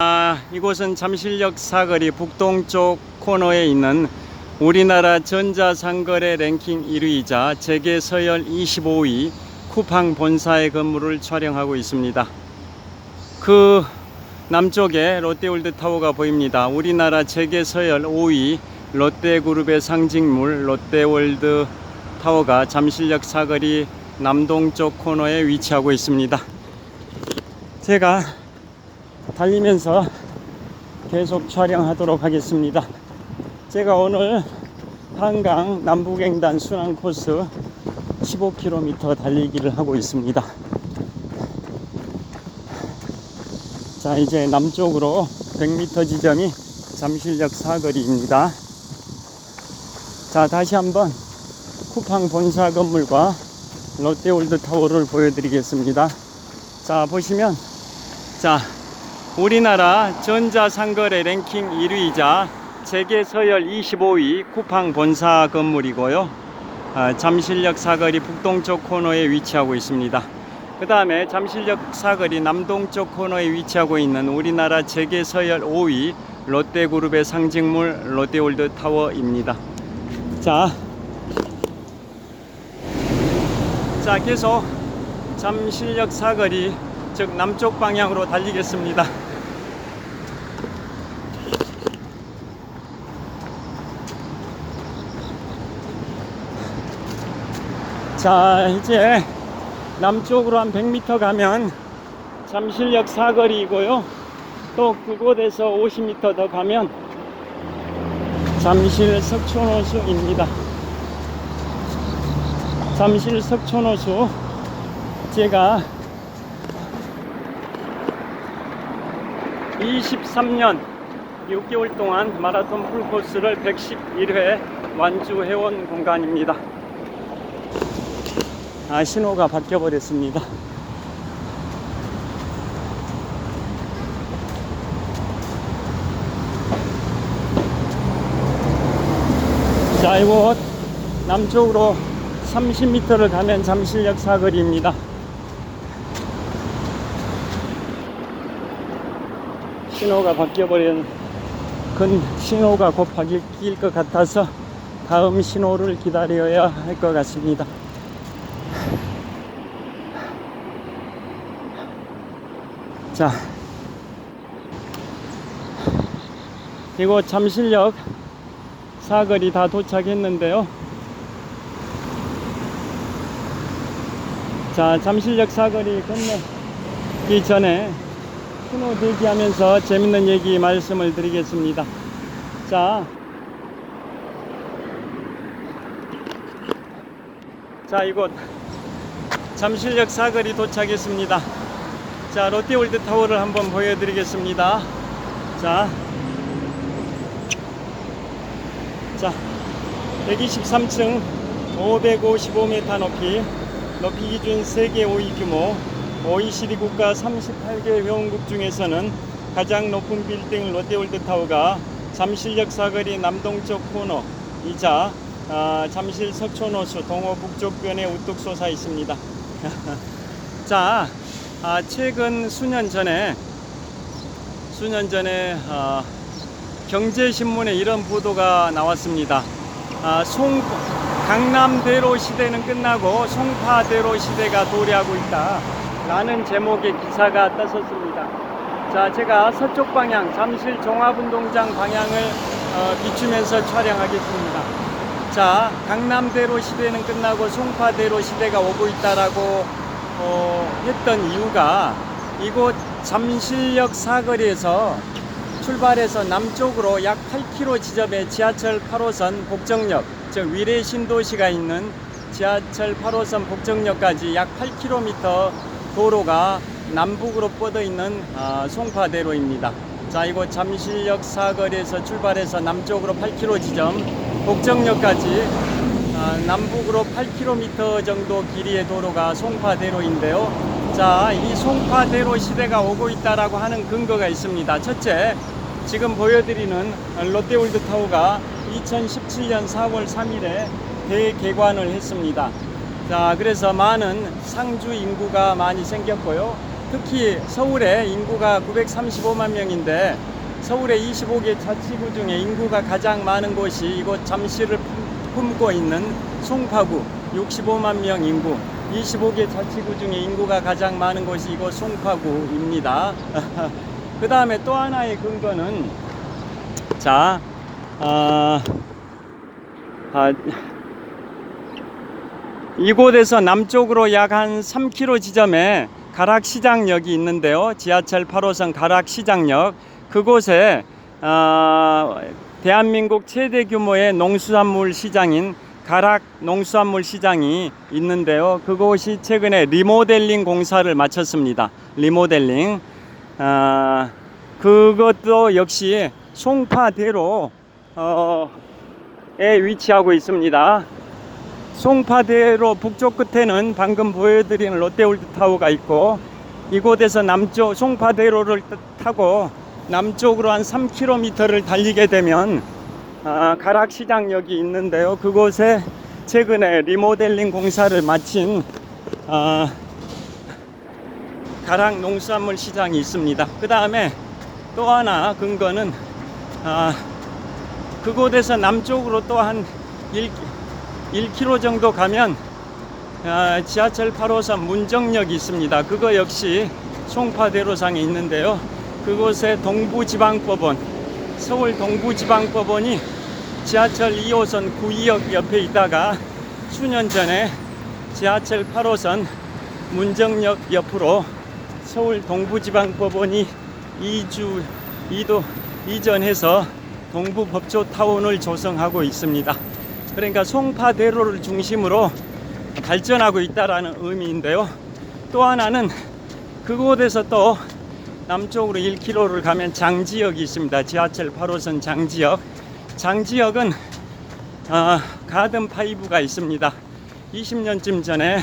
아, 이곳은 잠실역 사거리 북동쪽 코너에 있는 우리나라 전자상거래 랭킹 1위이자 재계 서열 25위 쿠팡 본사의 건물을 촬영하고 있습니다. 그 남쪽에 롯데월드 타워가 보입니다. 우리나라 재계 서열 5위 롯데그룹의 상징물 롯데월드 타워가 잠실역 사거리 남동쪽 코너에 위치하고 있습니다. 제가 달리면서 계속 촬영하도록 하겠습니다. 제가 오늘 한강 남북횡단 순환 코스 15km 달리기를 하고 있습니다. 자, 이제 남쪽으로 100m 지점이 잠실역 사거리입니다. 자, 다시 한번 쿠팡 본사 건물과 롯데월드 타워를 보여드리겠습니다. 자, 보시면 자, 우리나라 전자상거래 랭킹 1위이자 세계 서열 25위 쿠팡 본사 건물이고요. 아, 잠실역 사거리 북동쪽 코너에 위치하고 있습니다. 그 다음에 잠실역 사거리 남동쪽 코너에 위치하고 있는 우리나라 재계 서열 5위 롯데그룹의 상징물 롯데월드 타워입니다. 자, 자 계속 잠실역 사거리 즉 남쪽 방향으로 달리겠습니다. 자, 이제 남쪽으로 한 100m 가면 잠실역 사거리이고요. 또 그곳에서 50m 더 가면 잠실 석촌호수입니다. 잠실 석촌호수 제가 23년 6개월 동안 마라톤 풀코스를 111회 완주해온 공간입니다. 아, 신호가 바뀌어 버렸습니다. 자, 이곳 남쪽으로 30m를 가면 잠실역 사거리입니다. 신호가 바뀌어버린 근 신호가 곧 바뀔 것 같아서 다음 신호를 기다려야 할 것 같습니다. 자, 이곳 잠실역 사거리 다 도착했는데요. 자, 잠실역 사거리 건너기 전에 신호 대기하면서 재밌는 얘기 말씀을 드리겠습니다. 자, 자 이곳 잠실역 사거리 도착했습니다. 자 롯데월드 타워를 한번 보여드리겠습니다. 자, 자 123층 555m 높이 높이 기준 세계 5위 규모 OECD 국가 38개 회원국 중에서는 가장 높은 빌딩 롯데월드 타워가 잠실역 사거리 남동쪽 코너이자 아, 잠실 석촌호수 동호 북쪽변에 우뚝 솟아 있습니다. 자, 아, 최근 수년 전에 수년 전에 아, 경제신문에 이런 보도가 나왔습니다. 아, 송 강남대로 시대는 끝나고 송파대로 시대가 도래하고 있다. 라는 제목의 기사가 떴었습니다. 자, 제가 서쪽 방향, 잠실 종합운동장 방향을 어, 비추면서 촬영하겠습니다. 자, 강남대로 시대는 끝나고 송파대로 시대가 오고 있다라고 어, 했던 이유가 이곳 잠실역 사거리에서 출발해서 남쪽으로 약 8km 지점에 지하철 8호선 복정역, 즉 위례 신도시가 있는 지하철 8호선 복정역까지 약 8km 도로가 남북으로 뻗어 있는 아, 송파대로입니다. 자, 이곳 잠실역 사거리에서 출발해서 남쪽으로 8km 지점 복정역까지 아, 남북으로 8km 정도 길이의 도로가 송파대로인데요. 자, 이 송파대로 시대가 오고 있다라고 하는 근거가 있습니다. 첫째, 지금 보여드리는 롯데월드 타워가 2017년 4월 3일에 대개관을 했습니다. 자, 그래서 많은 상주 인구가 많이 생겼고요. 특히 서울의 인구가 935만 명인데 서울의 25개 자치구 중에 인구가 가장 많은 곳이 이곳 잠실을 품- 품고 있는 송파구 65만 명 인구 25개 자치구 중에 인구가 가장 많은 곳이 이곳 송파구입니다. 그 다음에 또 하나의 근거는 자, 아, 아, 이곳에서 남쪽으로 약 한 3km 지점에 가락시장역이 있는데요. 지하철 8호선 가락시장역 그곳에 아, 대한민국 최대 규모의 농수산물 시장인 가락 농수산물 시장이 있는데요. 그곳이 최근에 리모델링 공사를 마쳤습니다. 리모델링. 아, 그것도 역시 송파대로 어, 에 위치하고 있습니다. 송파대로 북쪽 끝에는 방금 보여드린 롯데월드타워가 있고 이곳에서 남쪽 송파대로를 타고 남쪽으로 한 3km를 달리게 되면 아, 가락시장역이 있는데요. 그곳에 최근에 리모델링 공사를 마친 아, 가락 농수산물 시장이 있습니다. 그 다음에 또 하나 근거는 아, 그곳에서 남쪽으로 또 한 1, 1km 정도 가면 아, 지하철 8호선 문정역이 있습니다. 그거 역시 송파대로상에 있는데요. 그곳에 동부지방법원, 서울 동부지방법원이 지하철 2호선 구의역 옆에 있다가 수년 전에 지하철 8호선 문정역 옆으로 서울 동부지방법원이 이주 이도 이전해서 동부법조타운을 조성하고 있습니다. 그러니까 송파대로를 중심으로 발전하고 있다라는 의미인데요. 또 하나는 그곳에서 또 남쪽으로 1km를 가면 장지역이 있습니다. 지하철 8호선 장지역. 장지역은 아, 가든 파이브가 있습니다. 20년쯤 전에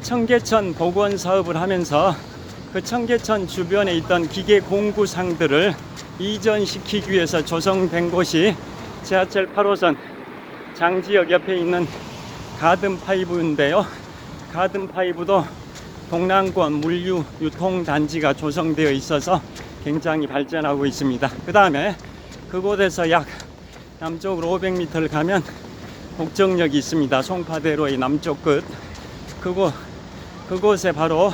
청계천 복원 사업을 하면서 그 청계천 주변에 있던 기계 공구상들을 이전시키기 위해서 조성된 곳이 지하철 8호선 장지역 옆에 있는 가든 파이브인데요. 가든 파이브도 동남권 물류 유통 단지가 조성되어 있어서 굉장히 발전하고 있습니다. 그 다음에 그곳에서 약 남쪽으로 500m를 가면 복정역이 있습니다. 송파대로의 남쪽 끝. 그곳 그곳에 바로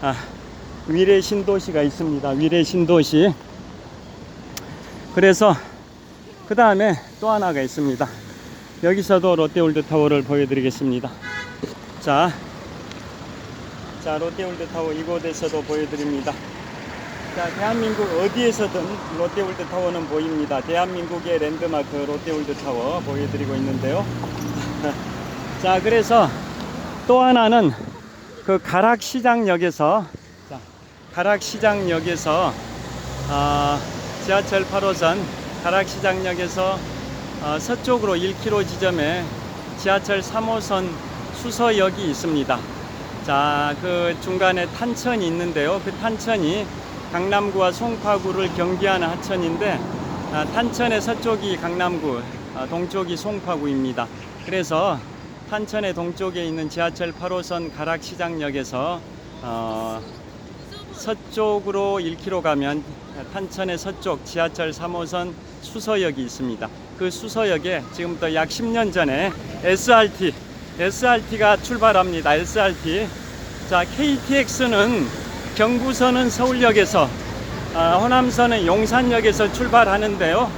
아, 위례 신도시가 있습니다. 위례 신도시. 그래서 그 다음에 또 하나가 있습니다. 여기서도 롯데월드 타워를 보여드리겠습니다. 자, 자 롯데월드타워 이곳에서도 보여드립니다. 자, 대한민국 어디에서든 롯데월드타워는 보입니다. 대한민국의 랜드마크 롯데월드타워 보여드리고 있는데요. 자, 그래서 또 하나는 그 가락시장역에서 자, 가락시장역에서 아, 지하철 8호선 가락시장역에서 어, 서쪽으로 1km 지점에 지하철 3호선 수서역이 있습니다. 자, 그 중간에 탄천이 있는데요. 그 탄천이 강남구와 송파구를 경계하는 하천인데 아, 탄천의 서쪽이 강남구, 아, 동쪽이 송파구입니다. 그래서 탄천의 동쪽에 있는 지하철 8호선 가락시장역에서 어, 서쪽으로 1km 가면 탄천의 서쪽 지하철 3호선 수서역이 있습니다. 그 수서역에 지금부터 약 10년 전에 SRT, SRT가 출발합니다. SRT. 자, KTX는 경부선은 서울역에서, 아, 호남선은 용산역에서 출발하는데요.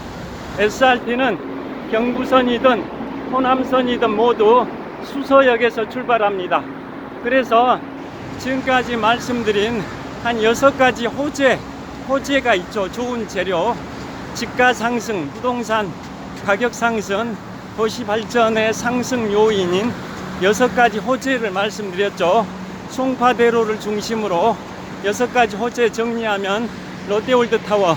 SRT는 경부선이든 호남선이든 모두 수서역에서 출발합니다. 그래서 지금까지 말씀드린 한 여섯 가지 호재, 호재가 있죠. 좋은 재료, 집가 상승, 부동산 가격 상승, 도시 발전의 상승 요인인 여섯 가지 호재를 말씀드렸죠. 송파대로를 중심으로 여섯 가지 호재 정리하면 롯데월드 타워,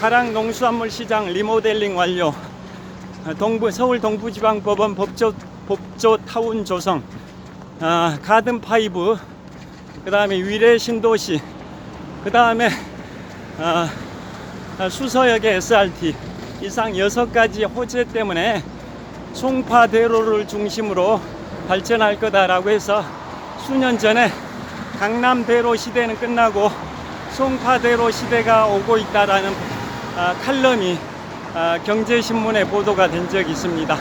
가락 농수산물 시장 리모델링 완료, 동부 서울 동부지방법원 법조 법조 타운 조성, 아, 가든 파이브, 그 다음에 위례 신도시, 그 다음에 아, 수서역의 SRT 이상 여섯 가지 호재 때문에 송파대로를 중심으로 발전할 거다라고 해서 수년 전에 강남대로 시대는 끝나고 송파대로 시대가 오고 있다라는 아, 칼럼이 아, 경제신문에 보도가 된 적이 있습니다.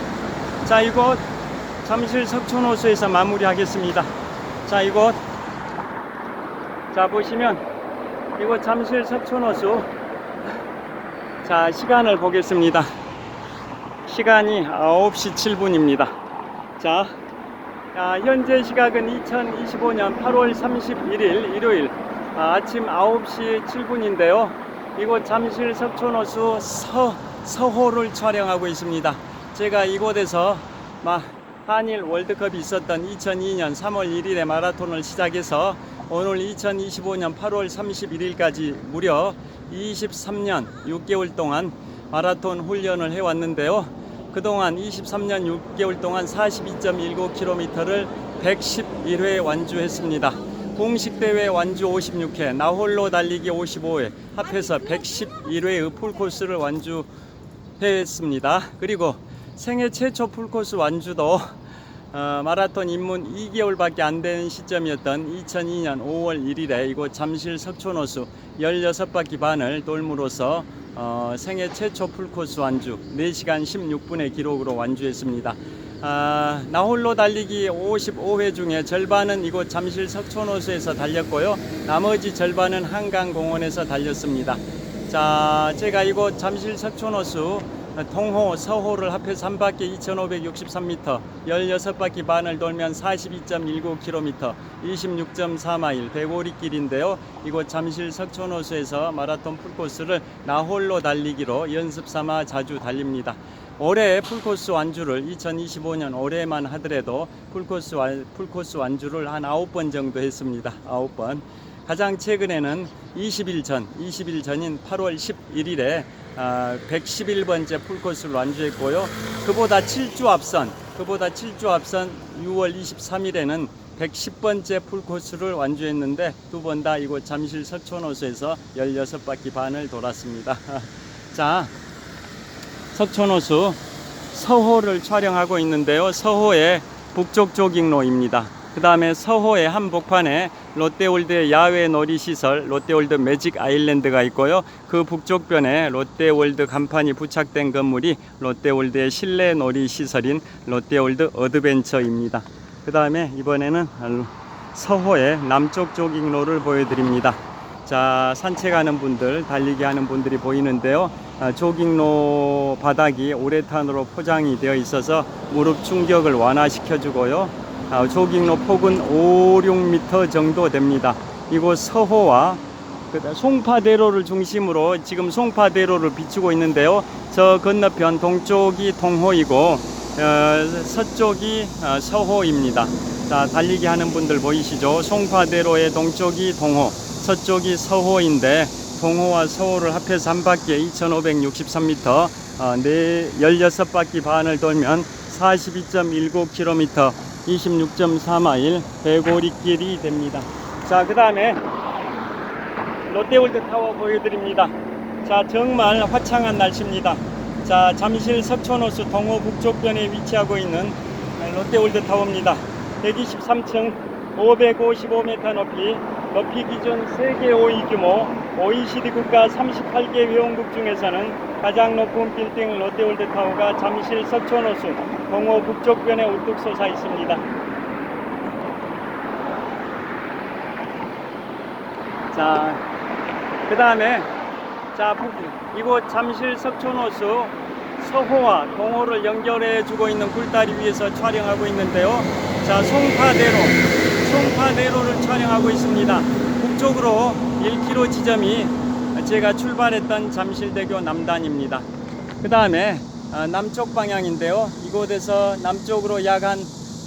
자, 이곳 잠실 석촌호수에서 마무리하겠습니다. 자, 이곳 자 보시면 이곳 잠실 석촌호수 자 시간을 보겠습니다. 시간이 9시 7분입니다. 자, 아, 현재 시각은 2025년 8월 31일 일요일 아, 아침 9시 7분인데요. 이곳 잠실 석촌호수 서, 서호를 촬영하고 있습니다. 제가 이곳에서 마, 한일 월드컵이 있었던 2002년 3월 1일에 마라톤을 시작해서 오늘 2025년 8월 31일까지 무려 23년 6개월 동안 마라톤 훈련을 해왔는데요. 그동안 23년 6개월 동안 42.19km를 111회 완주했습니다. 공식 대회 완주 56회, 나홀로 달리기 55회, 합해서 111회의 풀코스를 완주했습니다. 그리고 생애 최초 풀코스 완주도 어, 마라톤 입문 2개월밖에 안 되는 시점이었던 2002년 5월 1일에 이곳 잠실 석촌호수 16바퀴 반을 돌므로써 어, 생애 최초 풀코스 완주 4시간 16분의 기록으로 완주했습니다. 아, 나홀로 달리기 55회 중에 절반은 이곳 잠실 석촌호수에서 달렸고요. 나머지 절반은 한강공원에서 달렸습니다. 자, 제가 이곳 잠실 석촌호수 동호, 서호를 합해서 한 바퀴 2,563m, 16바퀴 반을 돌면 42.19km, 26.4마일, 대고리길인데요. 이곳 잠실 석촌호수에서 마라톤 풀코스를 나홀로 달리기로 연습 삼아 자주 달립니다. 올해 풀코스 완주를 2025년 올해만 하더라도 풀코스, 완, 풀코스 완주를 한 9번 정도 했습니다. 9번. 가장 최근에는 20일 전, 20일 전인 8월 11일에 아, 111번째 풀코스를 완주했고요. 그보다 7주 앞선, 그보다 7주 앞선 6월 23일에는 110번째 풀코스를 완주했는데 두 번 다 이곳 잠실 석촌호수에서 16바퀴 반을 돌았습니다. 자, 석촌호수 서호를 촬영하고 있는데요. 서호의 북쪽 조깅로입니다. 그 다음에 서호의 한복판에 롯데월드 야외 놀이시설 롯데월드 매직 아일랜드가 있고요. 그 북쪽변에 롯데월드 간판이 부착된 건물이 롯데월드의 실내 놀이시설인 롯데월드 어드벤처입니다. 그 다음에 이번에는 서호의 남쪽 조깅로를 보여드립니다. 자, 산책하는 분들, 달리기 하는 분들이 보이는데요. 아, 조깅로 바닥이 우레탄으로 포장이 되어 있어서 무릎 충격을 완화시켜 주고요. 아, 조깅로 폭은 5, 6m 정도 됩니다. 이곳 서호와 송파대로를 중심으로 지금 송파대로를 비추고 있는데요. 저 건너편 동쪽이 동호이고 어, 서쪽이 어, 서호입니다. 자, 달리기 하는 분들 보이시죠? 송파대로의 동쪽이 동호, 서쪽이 서호인데 동호와 서호를 합해서 한 바퀴에 2563m, 어, 네, 16바퀴 반을 돌면 42.19km, 26.4마일 대고리길이 됩니다. 자, 그 다음에 롯데월드 타워 보여드립니다. 자, 정말 화창한 날씨입니다. 자, 잠실 석촌호수 동호 북쪽변에 위치하고 있는 롯데월드 타워입니다. 123층 555m 높이, 높이 기준 세계 5위 규모, OECD 국가 38개 회원국 중에서는 가장 높은 빌딩 롯데월드 타워가 잠실 석촌호수 동호 북쪽변에 우뚝 솟아 있습니다. 자, 그 다음에 자 북- 이곳 잠실 석촌호수 서호와 동호를 연결해 주고 있는 굴다리 위에서 촬영하고 있는데요. 자 송파대로 송파대로를 촬영하고 있습니다. 북쪽으로 1km 지점이 제가 출발했던 잠실대교 남단입니다. 그 다음에 남쪽 방향인데요. 이곳에서 남쪽으로 약 한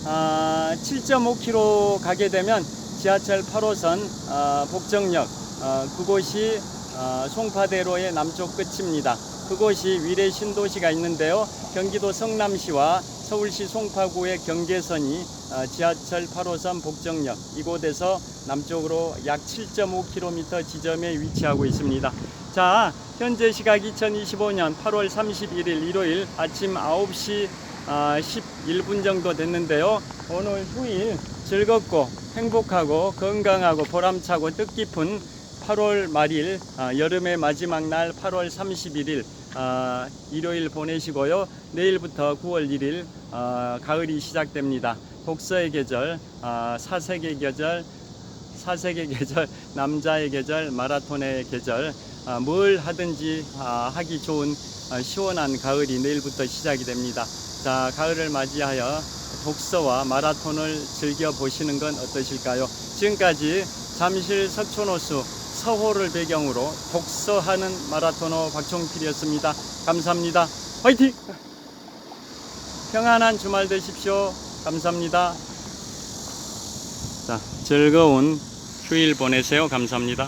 7.5km 가게 되면 지하철 8호선 어, 복정역 어, 그곳이 어, 송파대로의 남쪽 끝입니다. 그곳이 위례 신도시가 있는데요. 경기도 성남시와 서울시 송파구의 경계선이 어, 지하철 8호선 복정역 이곳에서 남쪽으로 약 7.5km 지점에 위치하고 있습니다. 자, 현재 시각 2025년 8월 31일 일요일 아침 9시 아, 11분 정도 됐는데요. 오늘 휴일 즐겁고 행복하고 건강하고 보람차고 뜻깊은 8월 말일 아, 여름의 마지막 날 8월 31일 아, 일요일 보내시고요. 내일부터 9월 1일 아, 가을이 시작됩니다. 독서의 계절, 아, 사색의 계절, 사색의 계절, 남자의 계절, 마라톤의 계절, 아, 뭘 하든지 아, 하기 좋은 아, 시원한 가을이 내일부터 시작이 됩니다. 자, 가을을 맞이하여 독서와 마라톤을 즐겨 보시는 건 어떠실까요? 지금까지 잠실 석촌호수 서호를 배경으로 독서하는 마라토너 박종필이었습니다. 감사합니다. 화이팅! 평안한 주말 되십시오. 감사합니다. 자, 즐거운 휴일 보내세요. 감사합니다.